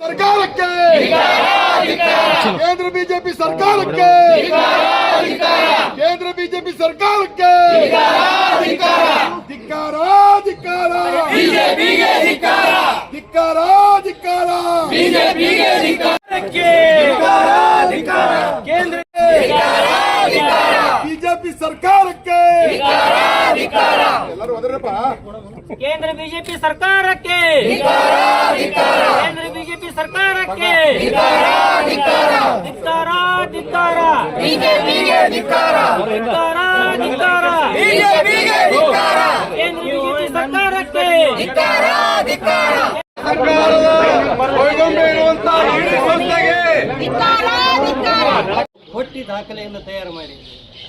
ಸರ್ಕಾರಕ್ಕೆ! ಕೇಂದ್ರ ಬಿಜೆಪಿ ಸರ್ಕಾರಕ್ಕೆ! ಕೇಂದ್ರ ಬಿಜೆಪಿ ಸರ್ಕಾರಕ್ಕೆ! ಧಿಕ್ಕಾರ! ಧಿಕ್ಕಾರ ಧಿಕ್ಕಾರ ಧಿಕ್ಕಾರ ಕೇಂದ್ರ ಬಿಜೆಪಿ ಸರ್ಕಾರಕ್ಕೆ! ಎಲ್ಲರೂ ಹೋದ್ರಪ್ಪ. ಕೇಂದ್ರ ಬಿಜೆಪಿ ಸರ್ಕಾರಕ್ಕೆ. ಕೇಂದ್ರ ಬಿಜೆಪಿ ಸರ್ಕಾರಕ್ಕೆ. ಧಿಕ್ಕಾರ ಧಿಕ್ಕಾರ ಧಿಕ್ಕಾರ ಧಿಕ್ಕಾರ ಕೇಂದ್ರ ಬಿಜೆಪಿ ಸರ್ಕಾರಕ್ಕೆ. ಸರ್ಕಾರದ ಇಡೀ ಸಂಸ್ಥೆಗೆ. ಕೊಟ್ಟಿ ದಾಖಲೆಯನ್ನು ತಯಾರು ಮಾಡಿ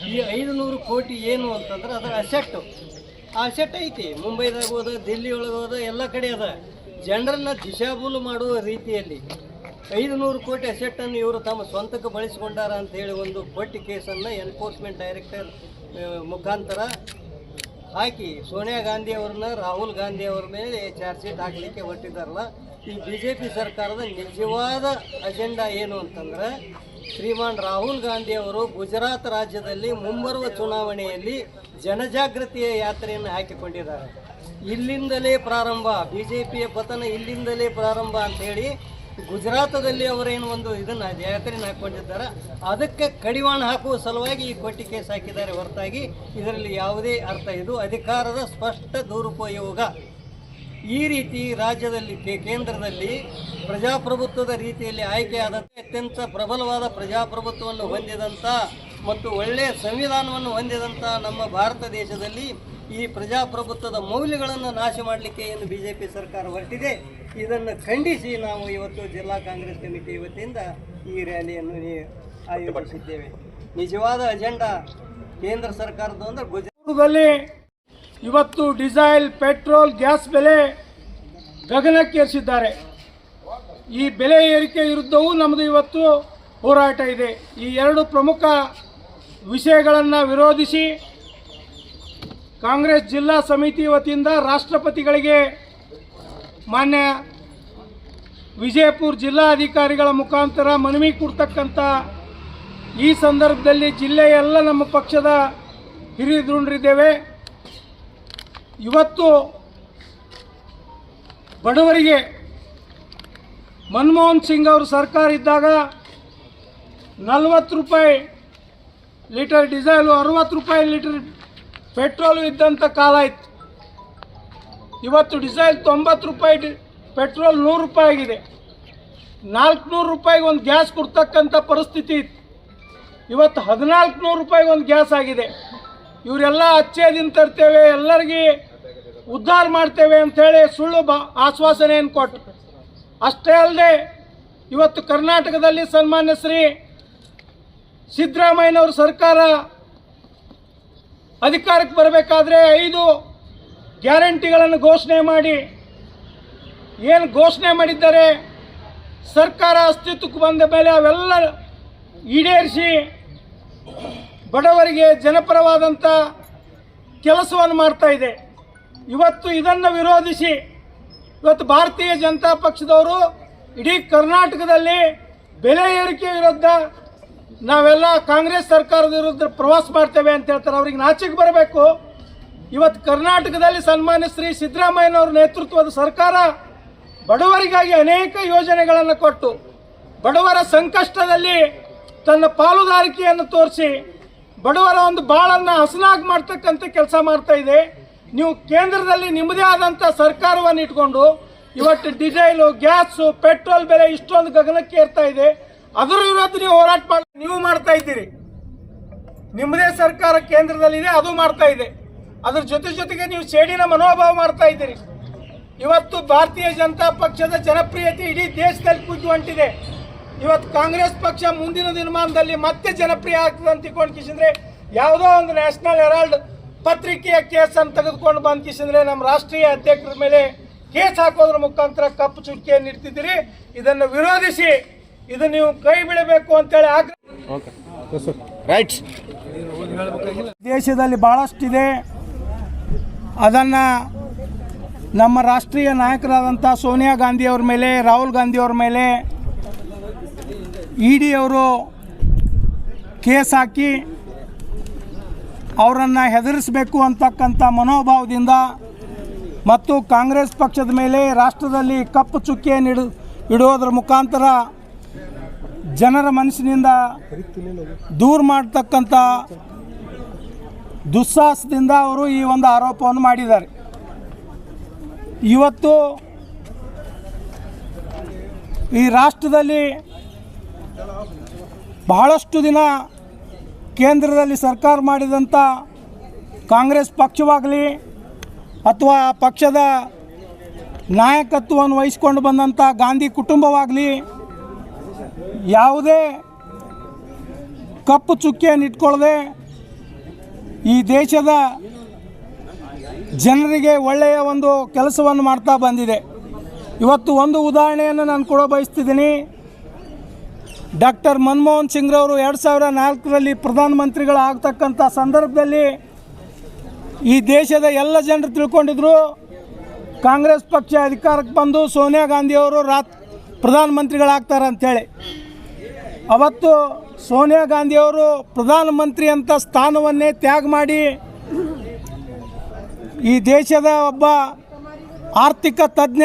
ಈ ಐದು ನೂರು ಕೋಟಿ ಏನು ಅಂತಂದ್ರೆ ಅದರ ಅಸೆಟ್ ಆ ಅಸೆಟ್ ಐತಿ. ಮುಂಬೈದಾಗ ಹೋದ ದಿಲ್ಲಿ ಒಳಗೆ ಹೋದ, ಎಲ್ಲ ಕಡೆ ಅದ. ಜನರನ್ನ ದಿಶಾಬೂಲು ಮಾಡುವ ರೀತಿಯಲ್ಲಿ ಐದು ನೂರು ಕೋಟಿ ಅಸೆಟ್ಟನ್ನು ಇವರು ತಮ್ಮ ಸ್ವಂತಕ್ಕೆ ಬಳಸಿಕೊಂಡಾರ ಅಂತ ಹೇಳಿ ಒಂದು ಕೊಟ್ಟಿ ಕೇಸನ್ನು ಎನ್ಫೋರ್ಸ್ಮೆಂಟ್ ಡೈರೆಕ್ಟರ್ ಮುಖಾಂತರ ಹಾಕಿ ಸೋನಿಯಾ ಗಾಂಧಿ ಅವ್ರನ್ನ, ರಾಹುಲ್ ಗಾಂಧಿ ಅವರ ಮೇಲೆ ಚಾರ್ಜ್ ಶೀಟ್ ಹಾಕಲಿಕ್ಕೆ ಹೊರಟಿದ್ದಾರಲ್ಲ ಈ ಬಿ ಜೆ ಪಿ ಸರ್ಕಾರದ ನಿಜವಾದ ಅಜೆಂಡಾ ಏನು ಅಂತಂದ್ರೆ ಶ್ರೀಮಾನ್ ರಾಹುಲ್ ಗಾಂಧಿ ಅವರು ಗುಜರಾತ್ ರಾಜ್ಯದಲ್ಲಿ ಮುಂಬರುವ ಚುನಾವಣೆಯಲ್ಲಿ ಜನಜಾಗೃತಿಯ ಯಾತ್ರೆಯನ್ನು ಹಾಕಿಕೊಂಡಿದ್ದಾರೆ. ಇಲ್ಲಿಂದಲೇ ಪ್ರಾರಂಭ ಬಿ ಜೆ ಪಿಯ ಪತನ ಇಲ್ಲಿಂದಲೇ ಪ್ರಾರಂಭ ಅಂತ ಹೇಳಿ ಗುಜರಾತದಲ್ಲಿ ಅವರೇನು ಒಂದು ಇದನ್ನು ಯಾತ್ರೆಯನ್ನು ಹಾಕ್ಕೊಂಡಿದ್ದಾರೆ ಅದಕ್ಕೆ ಕಡಿವಾಣ ಹಾಕುವ ಸಲುವಾಗಿ ಈ ಕೊಟ್ಟಿ ಕೇಸ್ ಹಾಕಿದ್ದಾರೆ ಹೊರತಾಗಿ. ಇದರಲ್ಲಿ ಯಾವುದೇ ಅರ್ಥ ಇದು. ಅಧಿಕಾರದ ಸ್ಪಷ್ಟ ದುರುಪಯೋಗ. ಈ ರೀತಿ ರಾಜ್ಯದಲ್ಲಿ ಕೇಂದ್ರದಲ್ಲಿ ಪ್ರಜಾಪ್ರಭುತ್ವದ ರೀತಿಯಲ್ಲಿ ಆಯ್ಕೆಯಾದಂತೆ ಅತ್ಯಂತ ಪ್ರಬಲವಾದ ಪ್ರಜಾಪ್ರಭುತ್ವವನ್ನು ಹೊಂದಿದಂಥ ಮತ್ತು ಒಳ್ಳೆಯ ಸಂವಿಧಾನವನ್ನು ಹೊಂದಿದಂಥ ನಮ್ಮ ಭಾರತ ದೇಶದಲ್ಲಿ ಈ ಪ್ರಜಾಪ್ರಭುತ್ವದ ಮೌಲ್ಯಗಳನ್ನು ನಾಶ ಮಾಡಲಿಕ್ಕೆ ಏನು ಬಿ ಜೆ ಪಿ ಸರ್ಕಾರ ಹೊರಟಿದೆ. ಇದನ್ನು ಖಂಡಿಸಿ ನಾವು ಇವತ್ತು ಜಿಲ್ಲಾ ಕಾಂಗ್ರೆಸ್ ಕಮಿಟಿ ವತಿಯಿಂದ ಈ ರ್ಯಾಲಿಯನ್ನು ಆಯೋಜಿಸಿದ್ದೇವೆ. ನಿಜವಾದ ಅಜೆಂಡಾ ಕೇಂದ್ರ ಸರ್ಕಾರದ್ದು ಅಂದ್ರೆ ಗುಜರಾತ್. ಇವತ್ತು ಡೀಸೆಲ್, ಪೆಟ್ರೋಲ್, ಗ್ಯಾಸ್ ಬೆಲೆ ಗಗನಕ್ಕೇರಿಸಿದ್ದಾರೆ. ಈ ಬೆಲೆ ಏರಿಕೆ ವಿರುದ್ಧವೂ ನಮ್ಮದು ಇವತ್ತು ಹೋರಾಟ ಇದೆ. ಈ ಎರಡು ಪ್ರಮುಖ ವಿಷಯಗಳನ್ನು ವಿರೋಧಿಸಿ ಕಾಂಗ್ರೆಸ್ ಜಿಲ್ಲಾ ಸಮಿತಿ ವತಿಯಿಂದ ರಾಷ್ಟ್ರಪತಿಗಳಿಗೆ ಮಾನ್ಯ ವಿಜಯಪುರ ಜಿಲ್ಲಾಧಿಕಾರಿಗಳ ಮುಖಾಂತರ ಮನವಿ ಕೊಡ್ತಕ್ಕಂಥ ಈ ಸಂದರ್ಭದಲ್ಲಿ ಜಿಲ್ಲೆಯೆಲ್ಲ ನಮ್ಮ ಪಕ್ಷದ ಹಿರಿಯ ಧುರೀಣರಿದ್ದೇವೆ ಇವತ್ತು ಬಡವರಿಗೆ ಮನಮೋಹನ್ ಸಿಂಗ್ ಅವರು ಸರ್ಕಾರ ಇದ್ದಾಗ ನಲವತ್ತು ರೂಪಾಯಿ ಲೀಟರ್ ಡೀಸೆಲು, ಅರವತ್ತು ರೂಪಾಯಿ ಲೀಟರ್ ಪೆಟ್ರೋಲು ಇದ್ದಂಥ ಕಾಲ ಇತ್ತು ಇವತ್ತು ಡೀಸೆಲ್ ತೊಂಬತ್ತು ರೂಪಾಯಿ ಪೆಟ್ರೋಲ್ ನೂರು ರೂಪಾಯಿ ಆಗಿದೆ. ನಾಲ್ಕುನೂರು ರೂಪಾಯಿಗೆ ಒಂದು ಗ್ಯಾಸ್ ಕೊಡ್ತಕ್ಕಂಥ ಪರಿಸ್ಥಿತಿ ಇತ್ತು. ಇವತ್ತು ಹದಿನಾಲ್ಕು ನೂರು ರೂಪಾಯಿಗೆ ಒಂದು ಗ್ಯಾಸ್ ಆಗಿದೆ. ಇವರೆಲ್ಲ ಅಚ್ಚೇದಿನ ತರ್ತೇವೆ, ಎಲ್ಲರಿಗೆ ಉದ್ಧಾರ ಮಾಡ್ತೇವೆ ಅಂಥೇಳಿ ಸುಳ್ಳು ಬ ಆಶ್ವಾಸನೆಯನ್ನು ಕೊಟ್ಟು ಅಷ್ಟೇ ಅಲ್ಲದೆ ಇವತ್ತು ಕರ್ನಾಟಕದಲ್ಲಿ ಸನ್ಮಾನ್ಯ ಶ್ರೀ ಸಿದ್ದರಾಮಯ್ಯನವರು ಸರ್ಕಾರ ಅಧಿಕಾರಕ್ಕೆ ಬರಬೇಕಾದ್ರೆ ಐದು ಗ್ಯಾರಂಟಿಗಳನ್ನು ಘೋಷಣೆ ಮಾಡಿ. ಏನು ಘೋಷಣೆ ಮಾಡಿದ್ದಾರೆ? ಸರ್ಕಾರ ಅಸ್ತಿತ್ವಕ್ಕೆ ಬಂದ ಮೇಲೆ ಅವೆಲ್ಲ ಈಡೇರಿಸಿ ಬಡವರಿಗೆ ಜನಪರವಾದಂಥ ಕೆಲಸವನ್ನು ಮಾಡ್ತಾ ಇದೆ. ಇವತ್ತು ಇದನ್ನು ವಿರೋಧಿಸಿ ಇವತ್ತು ಭಾರತೀಯ ಜನತಾ ಪಕ್ಷದವರು ಇಡೀ ಕರ್ನಾಟಕದಲ್ಲಿ ಬೆಲೆ ಏರಿಕೆ ವಿರುದ್ಧ ನಾವೆಲ್ಲ ಕಾಂಗ್ರೆಸ್ ಸರ್ಕಾರದ ವಿರುದ್ಧ ಪ್ರವಾಸ ಮಾಡ್ತೇವೆ ಅಂತ ಹೇಳ್ತಾರೆ. ಅವ್ರಿಗೆ ನಾಚಿಕೆ ಬರಬೇಕು. ಇವತ್ತು ಕರ್ನಾಟಕದಲ್ಲಿ ಸನ್ಮಾನ್ಯ ಶ್ರೀ ಸಿದ್ದರಾಮಯ್ಯನವರ ನೇತೃತ್ವದ ಸರ್ಕಾರ ಬಡವರಿಗಾಗಿ ಅನೇಕ ಯೋಜನೆಗಳನ್ನು ಕೊಟ್ಟು ಬಡವರ ಸಂಕಷ್ಟದಲ್ಲಿ ತನ್ನ ಪಾಲುದಾರಿಕೆಯನ್ನು ತೋರಿಸಿ ಬಡವರ ಒಂದು ಬಾಳನ್ನು ಹಸನಾಗಿ ಮಾಡ್ತಕ್ಕಂಥ ಕೆಲಸ ಮಾಡ್ತಾ ಇದೆ. ನೀವು ಕೇಂದ್ರದಲ್ಲಿ ನಿಮ್ಮದೇ ಆದಂಥ ಸರ್ಕಾರವನ್ನು ಇಟ್ಕೊಂಡು ಇವತ್ತು ಡೀಸೆಲು, ಗ್ಯಾಸು, ಪೆಟ್ರೋಲ್ ಬೆಲೆ ಇಷ್ಟೊಂದು ಗಗನಕ್ಕೆ ಏರ್ತಾ ಇದೆ. ಅದರ ವಿರುದ್ಧ ನೀವು ಹೋರಾಟ ಮಾಡಿ, ನೀವು ಮಾಡ್ತಾ ಇದ್ದೀರಿ. ನಿಮ್ಮದೇ ಸರ್ಕಾರ ಕೇಂದ್ರದಲ್ಲಿದೆ, ಅದು ಮಾಡ್ತಾ ಇದೆ. ಅದ್ರ ಜೊತೆ ಜೊತೆಗೆ ನೀವು ಸೇಡಿನ ಮನೋಭಾವ ಮಾಡ್ತಾ ಇದ್ದೀರಿ. ಇವತ್ತು ಭಾರತೀಯ ಜನತಾ ಪಕ್ಷದ ಜನಪ್ರಿಯತೆ ಇಡೀ ದೇಶದಲ್ಲಿ ಕುದ್ದು ಹೊಂಟಿದೆ ಇವತ್ತು ಕಾಂಗ್ರೆಸ್ ಪಕ್ಷ ಮುಂದಿನ ದಿನಮಾನದಲ್ಲಿ ಮತ್ತೆ ಜನಪ್ರಿಯ ಆಗ್ತದೆ ಅಂತ ತಿಳ್ಕೊಂಡು ಕಿಸಿದ್ರೆ ಯಾವುದೋ ಒಂದು ನ್ಯಾಷನಲ್ ಹೆರಾಲ್ಡ್ ಪತ್ರಿಕೆಯ ಕೇಸನ್ನು ತೆಗೆದುಕೊಂಡು ಬಂದ ಕಿಸಿದ್ರೆ ನಮ್ಮ ರಾಷ್ಟ್ರೀಯ ಅಧ್ಯಕ್ಷರ ಮೇಲೆ ಕೇಸ್ ಹಾಕೋದ್ರ ಮುಖಾಂತರ ಕಪ್ಪು ಚುಕ್ಕಿಯನ್ನು ಇಡ್ತಿದ್ದೀರಿ. ಇದನ್ನು ವಿರೋಧಿಸಿ ಇದು ನೀವು ಕೈ ಬಿಡಬೇಕು ಅಂತೇಳಿ ಆಗ್ರಹ ರೈಟ್ ದೇಶದಲ್ಲಿ ಬಹಳಷ್ಟಿದೆ. ಅದನ್ನು ನಮ್ಮ ರಾಷ್ಟ್ರೀಯ ನಾಯಕರಾದಂಥ ಸೋನಿಯಾ ಗಾಂಧಿಯವ್ರ ಮೇಲೆ ರಾಹುಲ್ ಗಾಂಧಿಯವ್ರ ಮೇಲೆ ಇ ಡಿ ಅವರು ಕೇಸ್ ಹಾಕಿ ಅವರನ್ನು ಹೆದರಿಸಬೇಕು ಅಂತಕ್ಕಂಥ ಮನೋಭಾವದಿಂದ ಮತ್ತು ಕಾಂಗ್ರೆಸ್ ಪಕ್ಷದ ಮೇಲೆ ರಾಷ್ಟ್ರದಲ್ಲಿ ಕಪ್ಪು ಚುಕ್ಕಿಯನ್ನು ಇಡು ಇಡುವುದರ ಮುಖಾಂತರ ಜನರ ಮನಸ್ಸಿನಿಂದ ದೂರ ಮಾಡ್ತಕ್ಕಂಥ ದುಸ್ಸಾಹಸದಿಂದ ಅವರು ಈ ಒಂದು ಆರೋಪವನ್ನು ಮಾಡಿದ್ದಾರೆ. ಇವತ್ತು ಈ ರಾಷ್ಟ್ರದಲ್ಲಿ ಬಹಳಷ್ಟು ದಿನ ಕೇಂದ್ರದಲ್ಲಿ ಸರ್ಕಾರ ಮಾಡಿದಂಥ ಕಾಂಗ್ರೆಸ್ ಪಕ್ಷವಾಗಲಿ ಅಥವಾ ಆ ಪಕ್ಷದ ನಾಯಕತ್ವವನ್ನು ವಹಿಸ್ಕೊಂಡು ಬಂದಂಥ ಗಾಂಧಿ ಕುಟುಂಬವಾಗಲಿ, ಯಾವುದೇ ಕಪ್ಪು ಚುಕ್ಕಿಯನ್ನು ಇಟ್ಕೊಳ್ಳದೆ ಈ ದೇಶದ ಜನರಿಗೆ ಒಳ್ಳೆಯ ಒಂದು ಕೆಲಸವನ್ನು ಮಾಡ್ತಾ ಬಂದಿದೆ. ಇವತ್ತು ಒಂದು ಉದಾಹರಣೆಯನ್ನು ನಾನು ಕೊಡ ಬಯಸ್ತಿದ್ದೀನಿ ಡಾಕ್ಟರ್ ಮನಮೋಹನ್ ಸಿಂಗ್ರವರು ಎರಡು ಸಾವಿರ ನಾಲ್ಕರಲ್ಲಿ ಪ್ರಧಾನಮಂತ್ರಿಗಳಾಗ್ತಕ್ಕಂಥ ಸಂದರ್ಭದಲ್ಲಿ ಈ ದೇಶದ ಎಲ್ಲ ಜನರು ತಿಳ್ಕೊಂಡಿದ್ರು. ಕಾಂಗ್ರೆಸ್ ಪಕ್ಷ ಅಧಿಕಾರಕ್ಕೆ ಬಂದು ಸೋನಿಯಾ ಗಾಂಧಿಯವರು ರಾತ್ ಪ್ರಧಾನಮಂತ್ರಿಗಳಾಗ್ತಾರೆ ಅಂಥೇಳಿ ಅವತ್ತು ಸೋನಿಯಾ ಗಾಂಧಿಯವರು ಪ್ರಧಾನಮಂತ್ರಿ ಅಂತ ಸ್ಥಾನವನ್ನೇ ತ್ಯಾಗ ಮಾಡಿ ಈ ದೇಶದ ಒಬ್ಬ ಆರ್ಥಿಕ ತಜ್ಞ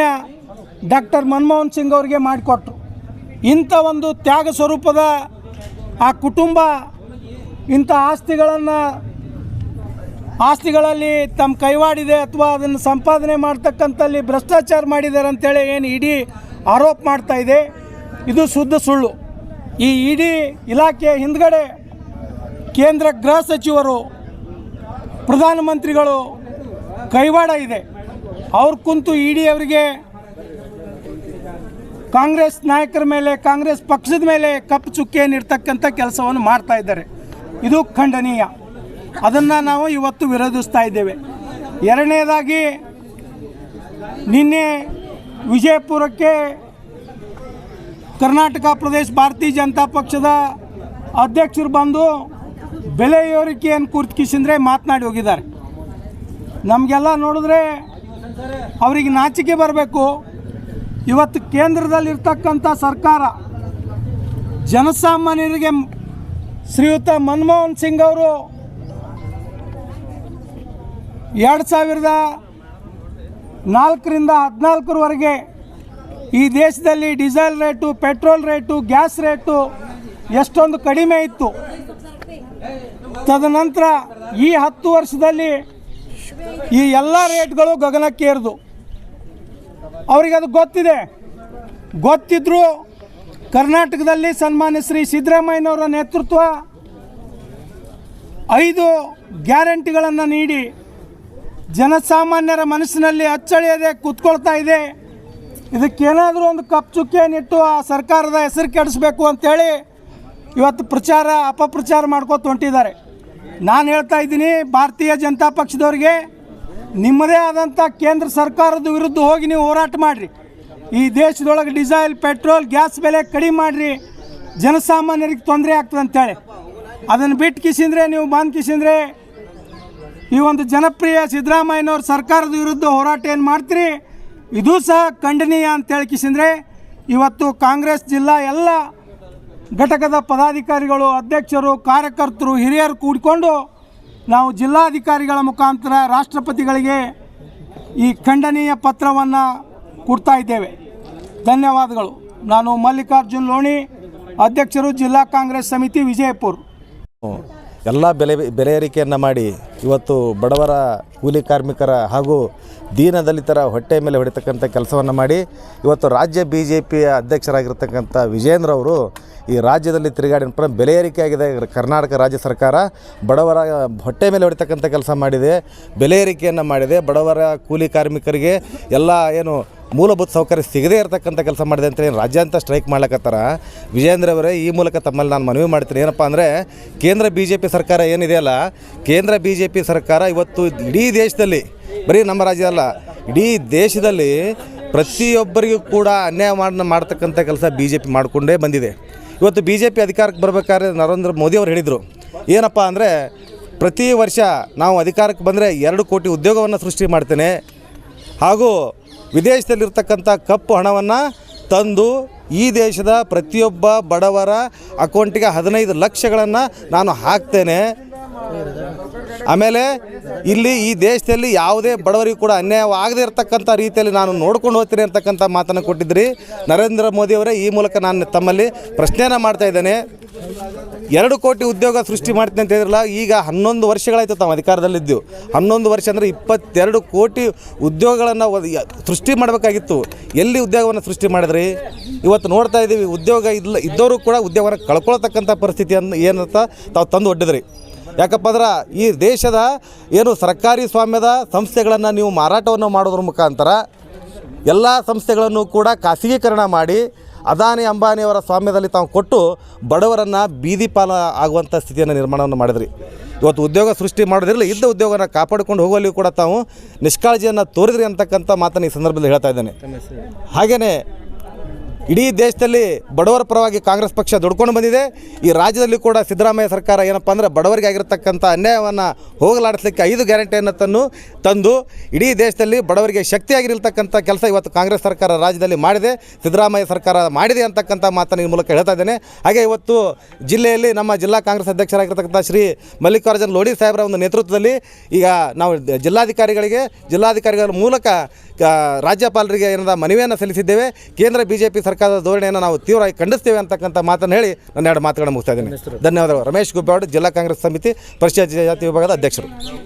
ಡಾಕ್ಟರ್ ಮನಮೋಹನ್ ಸಿಂಗ್ ಅವರಿಗೆ ಮಾಡಿಕೊಟ್ರು. ಇಂಥ ಒಂದು ತ್ಯಾಗ ಸ್ವರೂಪದ ಆ ಕುಟುಂಬ, ಇಂಥ ಆಸ್ತಿಗಳನ್ನು ಆಸ್ತಿಗಳಲ್ಲಿ ತಮ್ಮ ಕೈವಾಡಿದೆ ಅಥವಾ ಅದನ್ನು ಸಂಪಾದನೆ ಮಾಡ್ತಕ್ಕಂಥಲ್ಲಿ ಭ್ರಷ್ಟಾಚಾರ ಮಾಡಿದ್ದಾರೆ ಅಂತೇಳಿ ಏನು ಇಡೀ ಆರೋಪ ಮಾಡ್ತಾ ಇದೆ. ಇದು ಶುದ್ಧ ಸುಳ್ಳು. ಈ ಇಡೀ ಇಲಾಖೆ ಹಿಂದ್ಗಡೆ ಕೇಂದ್ರ ಗೃಹ ಸಚಿವರು, ಪ್ರಧಾನಮಂತ್ರಿಗಳು ಕೈವಾಡ ಇದೆ. ಅವ್ರು ಕುಂತು ಇಡಿ ಅವರಿಗೆ ಕಾಂಗ್ರೆಸ್ ನಾಯಕರ ಮೇಲೆ, ಕಾಂಗ್ರೆಸ್ ಪಕ್ಷದ ಮೇಲೆ ಕಪ್ಪು ಚುಕ್ಕಿಯನ್ನಿರ್ತಕ್ಕಂಥ ಕೆಲಸವನ್ನು ಮಾಡ್ತಾ ಇದ್ದಾರೆ. ಇದು ಖಂಡನೀಯ. ಅದನ್ನು ನಾವು ಇವತ್ತು ವಿರೋಧಿಸ್ತಾ ಇದ್ದೇವೆ. ಎರಡನೇದಾಗಿ, ನಿನ್ನೆ ವಿಜಯಪುರಕ್ಕೆ ಕರ್ನಾಟಕ ಪ್ರದೇಶ ಭಾರತೀಯ ಜನತಾ ಪಕ್ಷದ ಅಧ್ಯಕ್ಷರು ಬಂದು ಬೆಲೆ ಏರಿಕೆಯನ್ನು ಕುರ್ತಿಸಿದ್ರೆ ಮಾತನಾಡಿ ಹೋಗಿದ್ದಾರೆ. ನಮಗೆಲ್ಲ ನೋಡಿದ್ರೆ ಅವರಿಗೆ ನಾಚಿಕೆ ಬರಬೇಕು. ಇವತ್ತು ಕೇಂದ್ರದಲ್ಲಿರ್ತಕ್ಕಂಥ ಸರ್ಕಾರ ಜನಸಾಮಾನ್ಯರಿಗೆ ಶ್ರೀಯುತ ಮನಮೋಹನ್ ಸಿಂಗ್ ಅವರು ಎರಡು ಸಾವಿರದ ನಾಲ್ಕರಿಂದ ಹದಿನಾಲ್ಕರವರೆಗೆ ಈ ದೇಶದಲ್ಲಿ diesel rate, petrol rate, gas rate ಎಷ್ಟೊಂದು ಕಡಿಮೆ ಇತ್ತು. ತದನಂತರ ಈ ಹತ್ತು ವರ್ಷದಲ್ಲಿ ಈ ಎಲ್ಲ ರೇಟ್ಗಳು ಗಗನಕ್ಕೇರಿದು ಅವರಿಗೆ ಅದು ಗೊತ್ತಿದೆ. ಗೊತ್ತಿದ್ದರೂ ಕರ್ನಾಟಕದಲ್ಲಿ ಸನ್ಮಾನ್ಯ ಶ್ರೀ ಸಿದ್ದರಾಮಯ್ಯನವರ ನೇತೃತ್ವ ಐದು ಗ್ಯಾರಂಟಿಗಳನ್ನು ನೀಡಿ ಜನಸಾಮಾನ್ಯರ ಮನಸ್ಸಿನಲ್ಲಿ ಅಚ್ಚಳಿಯದೆ ಕೂತ್ಕೊಳ್ತಾ ಇದೆ. ಇದಕ್ಕೇನಾದರೂ ಒಂದು ಕಪ್ ಚುಕ್ಕಿಯನ್ನಿಟ್ಟು ಆ ಸರ್ಕಾರದ ಹೆಸರು ಕೆಡಿಸ್ಬೇಕು ಅಂತೇಳಿ ಇವತ್ತು ಪ್ರಚಾರ, ಅಪಪ್ರಚಾರ ಮಾಡ್ಕೊತ ಹೊಂಟಿದ್ದಾರೆ. ನಾನು ಹೇಳ್ತಾ ಇದ್ದೀನಿ, ಭಾರತೀಯ ಜನತಾ ಪಕ್ಷದವ್ರಿಗೆ ನಿಮ್ಮದೇ ಆದಂಥ ಕೇಂದ್ರ ಸರ್ಕಾರದ ವಿರುದ್ಧ ಹೋಗಿ ನೀವು ಹೋರಾಟ ಮಾಡಿರಿ. ಈ ದೇಶದೊಳಗೆ ಡೀಸೆಲ್, ಪೆಟ್ರೋಲ್, ಗ್ಯಾಸ್ ಬೆಲೆ ಕಡಿಮೆ ಮಾಡಿರಿ. ಜನಸಾಮಾನ್ಯರಿಗೆ ತೊಂದರೆ ಆಗ್ತದೆ ಅಂತೇಳಿ. ಅದನ್ನು ಬಿಟ್ಟು ಕಿಸಿಂದ್ರೆ, ನೀವು ಬಂದು ಕಿಸಿಂದ್ರೆ ಈ ಒಂದು ಜನಪ್ರಿಯ ಸಿದ್ದರಾಮಯ್ಯನವ್ರ ಸರ್ಕಾರದ ವಿರುದ್ಧ ಹೋರಾಟ ಏನು ಮಾಡ್ತೀರಿ? ಇದೂ ಸಹ ಖಂಡನೀಯ ಅಂತೇಳಿ ಕಿಸಿಂದ್ರೆ, ಇವತ್ತು ಕಾಂಗ್ರೆಸ್ ಜಿಲ್ಲಾ ಎಲ್ಲ ಘಟಕದ ಪದಾಧಿಕಾರಿಗಳು, ಅಧ್ಯಕ್ಷರು, ಕಾರ್ಯಕರ್ತರು, ಹಿರಿಯರು ಕೂಡಿಕೊಂಡು ನಾವು ಜಿಲ್ಲಾಧಿಕಾರಿಗಳ ಮುಖಾಂತರ ರಾಷ್ಟ್ರಪತಿಗಳಿಗೆ ಈ ಖಂಡನೀಯ ಪತ್ರವನ್ನು ಕೊಡ್ತಾ ಇದ್ದೇವೆ. ಧನ್ಯವಾದಗಳು. ನಾನು ಮಲ್ಲಿಕಾರ್ಜುನ್ ಲೋಣಿ, ಅಧ್ಯಕ್ಷರು ಜಿಲ್ಲಾ ಕಾಂಗ್ರೆಸ್ ಸಮಿತಿ ವಿಜಯಪುರ. ಎಲ್ಲ ಬೆಲೆ ಬೆಲೆ ಏರಿಕೆಯನ್ನು ಮಾಡಿ ಇವತ್ತು ಬಡವರ, ಕೂಲಿ ಕಾರ್ಮಿಕರ ಹಾಗೂ ದೀನ ದಲಿತರ ಹೊಟ್ಟೆ ಮೇಲೆ ಹೊಡಿತಕ್ಕಂಥ ಕೆಲಸವನ್ನು ಮಾಡಿ ಇವತ್ತು ರಾಜ್ಯ ಬಿ ಜೆ ಪಿಯ ಅಧ್ಯಕ್ಷರಾಗಿರ್ತಕ್ಕಂಥ ವಿಜೇಂದ್ರ ಅವರು ಈ ರಾಜ್ಯದಲ್ಲಿ ತಿರುಗಾಡಿನ ಬೆಲೆ ಏರಿಕೆ ಆಗಿದೆ ಕರ್ನಾಟಕ ರಾಜ್ಯ ಸರ್ಕಾರ ಬಡವರ, ಹೊಟ್ಟೆ ಮೇಲೆ ಹೊಡಿತಕ್ಕಂಥ ಕೆಲಸ ಮಾಡಿದೆ, ಬೆಲೆ ಏರಿಕೆಯನ್ನು ಮಾಡಿದೆ. ಬಡವರ, ಕೂಲಿ ಕಾರ್ಮಿಕರಿಗೆ ಎಲ್ಲ ಏನು ಮೂಲಭೂತ ಸೌಕರ್ಯ ಸಿಗದೇ ಇರತಕ್ಕಂಥ ಕೆಲಸ ಮಾಡಿದೆ ಅಂತ ಏನು ರಾಜ್ಯಾಂತ ಸ್ಟ್ರೈಕ್ ಮಾಡ್ಲಕತ್ತಾರ. ವಿಜೇಂದ್ರ ಅವರೇ, ಈ ಮೂಲಕ ತಮ್ಮಲ್ಲಿ ನಾನು ಮನವಿ ಮಾಡ್ತೀನಿ. ಏನಪ್ಪ ಅಂದರೆ, ಕೇಂದ್ರ ಬಿ ಜೆ ಪಿ ಸರ್ಕಾರ ಏನಿದೆಯಲ್ಲ ಕೇಂದ್ರ ಬಿ ಜೆ ಪಿ ಸರ್ಕಾರ ಇವತ್ತು ಇಡೀ ದೇಶದಲ್ಲಿ, ಬರೀ ನಮ್ಮ ರಾಜ್ಯ ಅಲ್ಲ, ಇಡೀ ದೇಶದಲ್ಲಿ ಪ್ರತಿಯೊಬ್ಬರಿಗೂ ಕೂಡ ಅನ್ಯಾಯ ಮಾಡಿ, ಮಾಡ್ತಕ್ಕಂಥ ಕೆಲಸ ಬಿ ಜೆ ಪಿ ಮಾಡಿಕೊಂಡೇ ಬಂದಿದೆ. ಇವತ್ತು ಬಿ ಜೆ ಪಿ ಅಧಿಕಾರಕ್ಕೆ ಬರಬೇಕಾದ್ರೆ ನರೇಂದ್ರ ಮೋದಿ ಅವರು ಹೇಳಿದರು. ಏನಪ್ಪ ಅಂದರೆ ಪ್ರತಿ ವರ್ಷ ನಾವು ಅಧಿಕಾರಕ್ಕೆ ಬಂದರೆ ಎರಡು ಕೋಟಿ ಉದ್ಯೋಗವನ್ನು ಸೃಷ್ಟಿ ಮಾಡ್ತೇನೆ. ಹಾಗೂ ವಿದೇಶದಲ್ಲಿರ್ತಕ್ಕಂಥ ಕಪ್ಪು ಹಣವನ್ನು ತಂದು ಈ ದೇಶದ ಪ್ರತಿಯೊಬ್ಬ ಬಡವರ ಅಕೌಂಟಿಗೆ ಹದಿನೈದು ಲಕ್ಷಗಳನ್ನು ನಾನು ಹಾಕ್ತೇನೆ. ಆಮೇಲೆ ಇಲ್ಲಿ ಈ ದೇಶದಲ್ಲಿ ಯಾವುದೇ ಬಡವರಿಗೂ ಕೂಡ ಅನ್ಯಾಯವಾಗದೇ ಇರತಕ್ಕಂಥ ರೀತಿಯಲ್ಲಿ ನಾನು ನೋಡ್ಕೊಂಡು ಹೋಗ್ತೀನಿ ಅಂತಕ್ಕಂಥ ಮಾತನ್ನು ಕೊಟ್ಟಿದ್ರಿ. ನರೇಂದ್ರ ಮೋದಿಯವರೇ ಈ ಮೂಲಕ ನಾನು ತಮ್ಮಲ್ಲಿ ಪ್ರಶ್ನೆಯನ್ನು ಮಾಡ್ತಾ ಇದ್ದೇನೆ. ಎರಡು ಕೋಟಿ ಉದ್ಯೋಗ ಸೃಷ್ಟಿ ಮಾಡ್ತೀನಿ ಅಂತ ಹೇಳಿದ್ರಲ್ಲ, ಈಗ ಹನ್ನೊಂದು ವರ್ಷಗಳಾಯ್ತು ತಾವು ಅಧಿಕಾರದಲ್ಲಿದ್ದು. ಹನ್ನೊಂದು ವರ್ಷ ಅಂದರೆ ಇಪ್ಪತ್ತೆರಡು ಕೋಟಿ ಉದ್ಯೋಗಗಳನ್ನು ಸೃಷ್ಟಿ ಮಾಡಬೇಕಾಗಿತ್ತು. ಎಲ್ಲಿ ಉದ್ಯೋಗವನ್ನು ಸೃಷ್ಟಿ ಮಾಡಿದ್ರಿ? ಇವತ್ತು ನೋಡ್ತಾ ಇದ್ದೀವಿ, ಉದ್ಯೋಗ ಇಲ್ಲ ಇದ್ದವರು ಕೂಡ ಉದ್ಯೋಗವನ್ನು ಕಳ್ಕೊಳ್ತಕ್ಕಂಥ ಪರಿಸ್ಥಿತಿಯನ್ನು ಏನಂತ ತಾವು ತಂದು ಒಡ್ಡಿದ್ರಿ. ಯಾಕಪ್ಪ ಅಂದ್ರೆ ಈ ದೇಶದ ಏನು ಸರ್ಕಾರಿ ಸ್ವಾಮ್ಯದ ಸಂಸ್ಥೆಗಳನ್ನು ನೀವು ಮಾರಾಟವನ್ನು ಮಾಡೋದ್ರ ಮುಖಾಂತರ ಎಲ್ಲ ಸಂಸ್ಥೆಗಳನ್ನು ಕೂಡ ಖಾಸಗೀಕರಣ ಮಾಡಿ ಅದಾನಿ ಅಂಬಾನಿಯವರ ಸ್ವಾಮ್ಯದಲ್ಲಿ ತಾವು ಕೊಟ್ಟು ಬಡವರನ್ನು ಬೀದಿ ಪಾಲ ಆಗುವಂಥ ಸ್ಥಿತಿಯನ್ನು ನಿರ್ಮಾಣವನ್ನು ಮಾಡಿದ್ರಿ. ಇವತ್ತು ಉದ್ಯೋಗ ಸೃಷ್ಟಿ ಮಾಡೋದ್ರಲ್ಲಿ ಇದ್ದ ಉದ್ಯೋಗನ ಕಾಪಾಡಿಕೊಂಡು ಹೋಗುವಲ್ಲಿ ಕೂಡ ತಾವು ನಿಷ್ಕಾಳಜಿಯನ್ನು ತೋರಿದ್ರಿ ಅಂತಕ್ಕಂಥ ಮಾತನ್ನು ಈ ಸಂದರ್ಭದಲ್ಲಿ ಹೇಳ್ತಾ ಇದ್ದೇನೆ. ಹಾಗೆಯೇ ಇಡೀ ದೇಶದಲ್ಲಿ ಬಡವರ ಪರವಾಗಿ ಕಾಂಗ್ರೆಸ್ ಪಕ್ಷ ದುಡ್ಕೊಂಡು ಬಂದಿದೆ. ಈ ರಾಜ್ಯದಲ್ಲಿ ಕೂಡ ಸಿದ್ದರಾಮಯ್ಯ ಸರ್ಕಾರ ಏನಪ್ಪ ಅಂದರೆ ಬಡವರಿಗೆ ಆಗಿರತಕ್ಕಂಥ ಅನ್ಯಾಯವನ್ನು ಹೋಗಲಾಡಿಸಲಿಕ್ಕೆ ಐದು ಗ್ಯಾರಂಟಿಯನ್ನು ತನ್ನು ತಂದು ಇಡೀ ದೇಶದಲ್ಲಿ ಬಡವರಿಗೆ ಶಕ್ತಿಯಾಗಿರತಕ್ಕಂಥ ಕೆಲಸ ಇವತ್ತು ಕಾಂಗ್ರೆಸ್ ಸರ್ಕಾರ ರಾಜ್ಯದಲ್ಲಿ ಮಾಡಿದೆ. ಸಿದ್ದರಾಮಯ್ಯ ಸರ್ಕಾರ ಮಾಡಿದೆ ಅಂತಕ್ಕಂಥ ಮಾತನ್ನು ಈ ಮೂಲಕ ಹೇಳ್ತಾ ಇದ್ದೇನೆ. ಹಾಗೆ ಇವತ್ತು ಜಿಲ್ಲೆಯಲ್ಲಿ ನಮ್ಮ ಜಿಲ್ಲಾ ಕಾಂಗ್ರೆಸ್ ಅಧ್ಯಕ್ಷರಾಗಿರ್ತಕ್ಕಂಥ ಶ್ರೀ ಮಲ್ಲಿಕಾರ್ಜುನ್ ಲೋಡಿ ಸಾಹೇಬರ ಒಂದು ನೇತೃತ್ವದಲ್ಲಿ ಈಗ ನಾವು ಜಿಲ್ಲಾಧಿಕಾರಿಗಳಿಗೆ, ಜಿಲ್ಲಾಧಿಕಾರಿಗಳ ಮೂಲಕ ರಾಜ್ಯಪಾಲರಿಗೆ ಏನಾದ ಮನವಿಯನ್ನು ಸಲ್ಲಿಸಿದ್ದೇವೆ. ಕೇಂದ್ರ ಬಿಜೆಪಿ ಪಿ ಸರ್ಕಾರದ ಧೋರಣೆಯನ್ನು ನಾವು ತೀವ್ರವಾಗಿ ಖಂಡಿಸ್ತೇವೆ ಅಂತಕ್ಕಂಥ ಮಾತನ್ನು ಹೇಳಿ ನನ್ನ ಎರಡು ಮಾತುಗಳನ್ನು ಮುಗಿಸ್ತಾ ಇದ್ದೀನಿ. ಧನ್ಯವಾದಗಳು. ರಮೇಶ್ ಗುಬ್ಬೇವಾಡ್ ಜಿಲ್ಲಾ ಕಾಂಗ್ರೆಸ್ ಸಮಿತಿ ಪರಿಶಿಷ್ಟ ಜಾತಿ ವಿಭಾಗದ ಅಧ್ಯಕ್ಷರು.